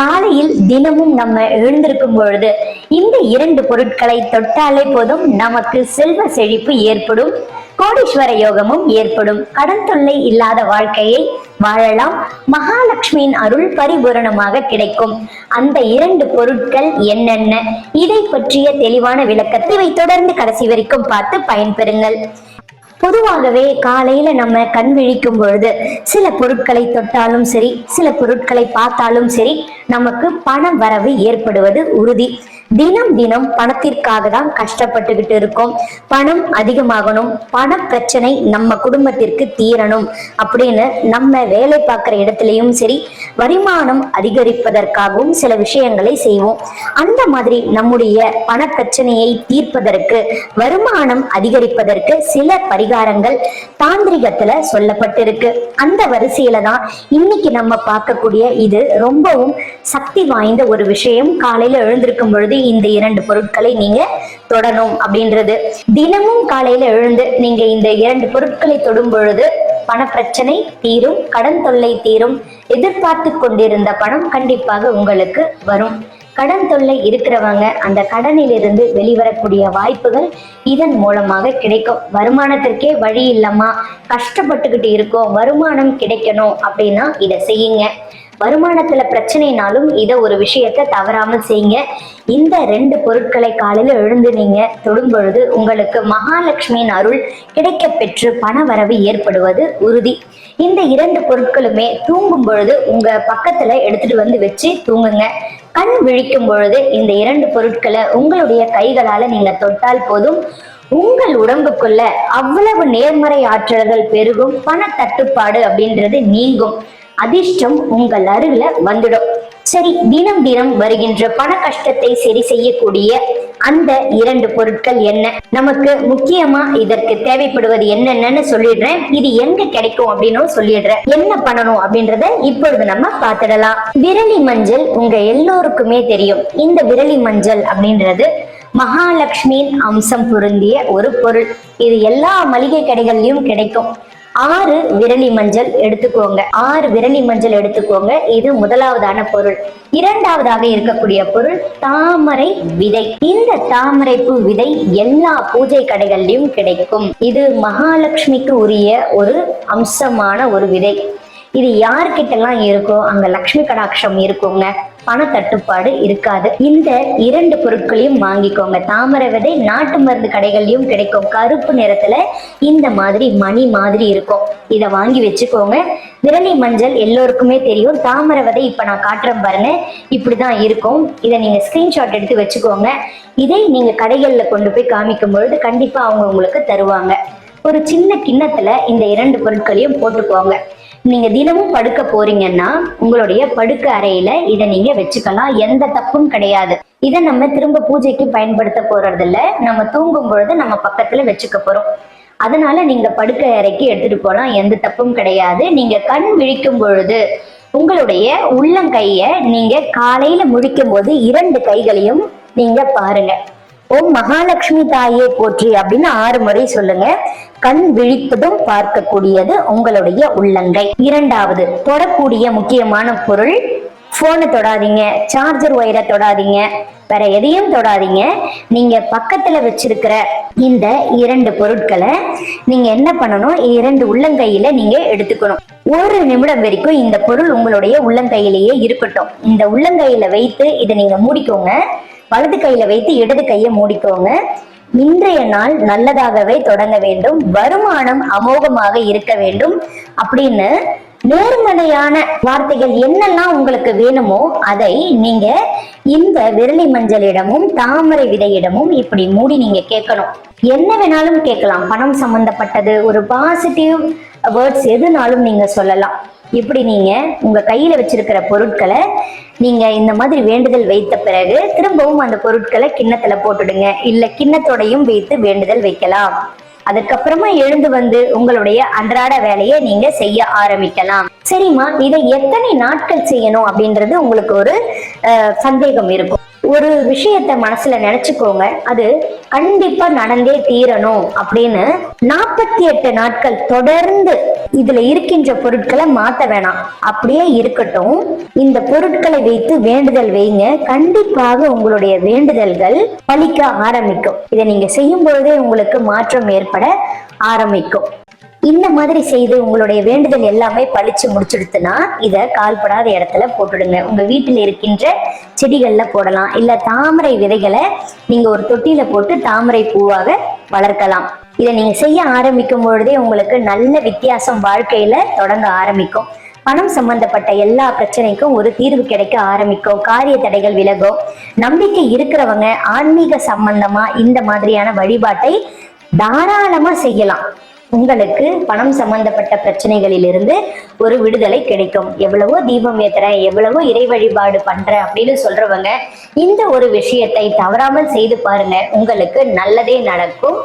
காலையில் தினமும் நம்ம எழுந்திருக்கும் பொழுது இந்த இரண்டு பொருட்களை தொட்டாலே போதும் நமக்கு செல்வ செழிப்பு ஏற்படும் கோடீஸ்வர யோகமும் ஏற்படும். கடன் தொல்லை இல்லாத வாழ்க்கையை வாழலாம். மகாலட்சுமியின் அருள் பரிபூரணமாக கிடைக்கும். அந்த இரண்டு பொருட்கள் என்னென்ன? இதை பற்றிய தெளிவான விளக்கத்தை தொடர்ந்து கடைசி வரைக்கும் பார்த்து பயன்பெறுங்கள். பொதுவாகவே காலையில நம்ம கண் விழிக்கும் பொழுது சில பொருட்களை தொட்டாலும் சரி சில பொருட்களை பார்த்தாலும் சரி நமக்கு பண வரவு ஏற்படுவது உறுதி. தினம் தினம் பணத்திற்காக தான் கஷ்டப்பட்டுக்கிட்டு இருக்கோம். பணம் அதிகமாகணும். பண பிரச்சனை நம்ம குடும்பத்திற்கு தீரணும். அப்படின்னு நம்ம வேலை பார்க்குற இடத்துலையும் சரி வருமானம் அதிகரிப்பதற்காகவும் சில விஷயங்களை செய்வோம். அந்த மாதிரி நம்முடைய பண பிரச்சனையை தீர்ப்பதற்கு வருமானம் அதிகரிப்பதற்கு சில பரிகாரங்கள் தாந்திரிகத்துல சொல்லப்பட்டிருக்கு. அந்த வரிசையில தான் இன்னைக்கு நம்ம பார்க்கக்கூடிய இது ரொம்பவும் சக்தி வாய்ந்த ஒரு விஷயம். காலையில எழுந்திருக்கும் பொழுது இந்த இரண்டு பொருட்களை நீங்க தொடணும் அப்படின்றது. தினமும் காலையில எழுந்து நீங்க இந்த இரண்டு பொருட்களை தொடும் பொழுது பண பிரச்சனை தீரும் கடன் தொல்லை தீரும் எதிர்பார்த்து கொண்டிருந்த பணம் கண்டிப்பாக உங்களுக்கு வரும். கடன் தொல்லை இருக்கிறவங்க அந்த கடனிலிருந்து வெளிவரக்கூடிய வாய்ப்புகள் இதன் மூலமாக கிடைக்கும். வருமானத்திற்கே வழி இல்லம்மா. கஷ்டப்பட்டுக்கிட்டு இருக்கோம். வருமானம் கிடைக்கணும் அப்படின்னா இதை செய்யுங்க. வருமானத்துல பிரச்சனைனாலும் இதை ஒரு விஷயத்த தவறாமல் செய்யுங்க. இந்த ரெண்டு பொருட்களை காலையில எழுந்து நீங்க தொடும் பொழுது உங்களுக்கு மகாலட்சுமியின் அருள் கிடைக்க பெற்று பண வரவு ஏற்படுவது உறுதி. இந்த இரண்டு பொருட்களுமே தூங்கும் பொழுது உங்க பக்கத்துல எடுத்துட்டு வந்து வச்சு தூங்குங்க. கண் விழிக்கும் பொழுது இந்த இரண்டு பொருட்களை உங்களுடைய கைகளால நீங்க தொட்டால் போதும். உங்கள் உடம்புக்குள்ள அவ்வளவு நேர்மறை ஆற்றல்கள் பெருகும். பண தட்டுப்பாடு அப்படின்றது நீங்கும். அதிர்ஷ்டம் உங்கள் அருகில வந்துடும். சரி தினம் தினம் வருகின்ற பண கஷ்டத்தை சரி செய்யக்கூடிய அந்த இரண்டு பொருட்கள் என்ன? நமக்கு முக்கியமா இதற்கு தேவைப்படுவது என்னென்னு சொல்லிடுறேன். இது எங்க கிடைக்கும் அப்படின்னு சொல்லிடுறேன். என்ன பண்ணணும் அப்படின்றத இப்பொழுது நம்ம பார்த்துடலாம். விரலி மஞ்சள் உங்க எல்லோருக்குமே தெரியும். இந்த விரலி மஞ்சள் அப்படின்றது மகாலட்சுமியின் அம்சம் பொருந்திய ஒரு பொருள். இது எல்லா மளிகை கடைகள்லயும் கிடைக்கும். ஆறு விரலி மஞ்சள் எடுத்துக்கோங்க. ஆறு விரலி மஞ்சள் எடுத்துக்கோங்க. இது முதலாவதான பொருள். இரண்டாவதாக இருக்கக்கூடிய பொருள் தாமரை விதை. இந்த தாமரை பூ விதை எல்லா பூஜை கடைகள்லயும் கிடைக்கும். இது மகாலட்சுமிக்கு உரிய ஒரு அம்சமான ஒரு விதை. இது யார்கிட்டலாம் இருக்கோ அங்க லக்ஷ்மி கடாட்சம் இருக்குங்க. பண தட்டுப்பாடு இருக்காது. இந்த இரண்டு பொருட்களையும் வாங்கிக்கோங்க. தாமரை விதை நாட்டு மருந்து கடைகள்லயும் கிடைக்கும். கருப்பு நிறத்துல இந்த மாதிரி மணி மாதிரி இருக்கும். இதை வாங்கி வச்சுக்கோங்க. விரலி மஞ்சள் எல்லோருக்குமே தெரியும். தாமரை விதை இப்ப நான் காட்டுறேன் பாருங்க. இப்படிதான் இருக்கும். இதை நீங்க ஸ்கிரீன்ஷாட் எடுத்து வச்சுக்கோங்க. இதை நீங்க கடைகள்ல கொண்டு போய் காமிக்கும் பொழுது கண்டிப்பா அவங்க உங்களுக்கு தருவாங்க. ஒரு சின்ன கிண்ணத்துல இந்த இரண்டு பொருட்களையும் போட்டுக்கோங்க. நீங்க தினமும் படுக்க போறீங்கன்னா உங்களுடைய படுக்க அறையில இதை நீங்க வச்சுக்கலாம். எந்த தப்பும் கிடையாது. இதை நம்ம திரும்ப பூஜைக்கு பயன்படுத்த போறது இல்ல நம்ம தூங்கும் பொழுது நம்ம பக்கத்துல வச்சுக்க போறோம். அதனால நீங்க படுக்க அறைக்கு எடுத்துட்டு போலாம் எந்த தப்பும் கிடையாது. நீங்க கண் விழிக்கும் பொழுது உங்களுடைய உள்ளங்கைய நீங்க காலையில முழிக்கும் போது இரண்டு கைகளையும் நீங்க பாருங்க. ஓம் மகாலட்சுமி தாயே போற்றி அப்படின்னு ஆறு முறை சொல்லுங்க. கண் விழிப்பதும் பார்க்கக்கூடியது உங்களுடைய உள்ளங்கை. இரண்டாவது தொடக்கூடிய முக்கியமான பொருள் போனை தொடாதீங்க சார்ஜர் ஒயரை தொடாதீங்க வேற எதையும் தொடாதீங்க. நீங்க பக்கத்துல வச்சிருக்கிற இந்த இரண்டு பொருட்களை நீங்க என்ன பண்ணணும்? இரண்டு உள்ளங்கையில நீங்க எடுத்துக்கணும். ஒரு நிமிடம் வரைக்கும் இந்த பொருள் உங்களுடைய உள்ளங்கையிலேயே இருக்கட்டும். இந்த உள்ளங்கையில வைத்து இதை நீங்க மூடிக்கோங்க. வலது கையில வைத்து இடது கையை மூடிக்கோங்க. இன்றைய நாள் நல்லதாகவே தொடங்க வேண்டும். வருமானம் அமோகமாக இருக்க வேண்டும். அப்படின்னு நேர்மறையான வார்த்தைகள் என்னெல்லாம் உங்களுக்கு வேணுமோ அதை நீங்க இந்த விரலி மஞ்சளிடமும் தாமரை விதையிடமும் இப்படி மூடி நீங்க கேட்கணும். என்ன வேணாலும் கேட்கலாம். பணம் சம்பந்தப்பட்டது ஒரு பாசிட்டிவ் வேர்ட்ஸ் எதுனாலும் நீங்க சொல்லலாம். இப்படி நீங்க உங்க கையில வச்சிருக்கிற பொருட்களை நீங்க இந்த மாதிரி வேண்டுதல் வைத்த பிறகு திரும்பவும் அந்த பொருட்களை கிண்ணத்துல போட்டுடுங்க. இல்ல கிண்ணத்தோடையும் வைத்து வேண்டுதல் வைக்கலாம். அதுக்கப்புறமா எழுந்து வந்து உங்களுடைய அன்றாட வேலையை நீங்க செய்ய ஆரம்பிக்கலாம். சரிம்மா இதை எத்தனை நாட்கள் செய்யணும் அப்படின்றது உங்களுக்கு ஒரு அஹ், சந்தேகம் இருக்கும். ஒரு விஷயத்த மனசுல நினைச்சுக்கோங்க. அது கண்டிப்பா நடந்தே தீரணும் அப்படின்னு நாற்பத்தி எட்டு நாட்கள் தொடர்ந்து இதுல இருக்கின்ற பொருட்களை மாத்த வேணாம். அப்படியே இருக்கட்டும். இந்த பொருட்களை வைத்து வேண்டுதல் வைங்க. கண்டிப்பாக உங்களுடைய வேண்டுதல்கள் பலிக்க ஆரம்பிக்கும். இதை நீங்க செய்யும் பொழுதே உங்களுக்கு மாற்றம் ஏற்பட ஆரம்பிக்கும். இந்த மாதிரி செய்து உங்களுடைய வேண்டுதல் எல்லாமே பழிச்சு முடிச்சிடுத்துனா இத கால்படாத இடத்துல போட்டுடுங்க. உங்க வீட்டில் இருக்கின்ற செடிகள்ல போடலாம். இல்ல தாமரை விதைகளை நீங்க ஒரு தொட்டியில போட்டு தாமரை பூவாக வளர்க்கலாம். இதை நீங்க செய்ய ஆரம்பிக்கும் பொழுதே உங்களுக்கு நல்ல வித்தியாசம் வாழ்க்கையில தொடங்க ஆரம்பிக்கும். பணம் சம்பந்தப்பட்ட எல்லா பிரச்சனைக்கும் ஒரு தீர்வு கிடைக்க ஆரம்பிக்கும். காரிய தடைகள் விலகும். நம்பிக்கை இருக்கிறவங்க ஆன்மீக சம்பந்தமா இந்த மாதிரியான வழிபாட்டை தாராளமா செய்யலாம். உங்களுக்கு பணம் சம்பந்தப்பட்ட பிரச்சனைகளிலிருந்து ஒரு விடுதலை கிடைக்கும். எவ்வளவோ தீபம் ஏத்துறேன் எவ்வளவோ இறை வழிபாடு பண்றேன் அப்படின்னு சொல்றவங்க இந்த ஒரு விஷயத்தை தவறாமல் செய்து பாருங்க. உங்களுக்கு நல்லதே நடக்கும்.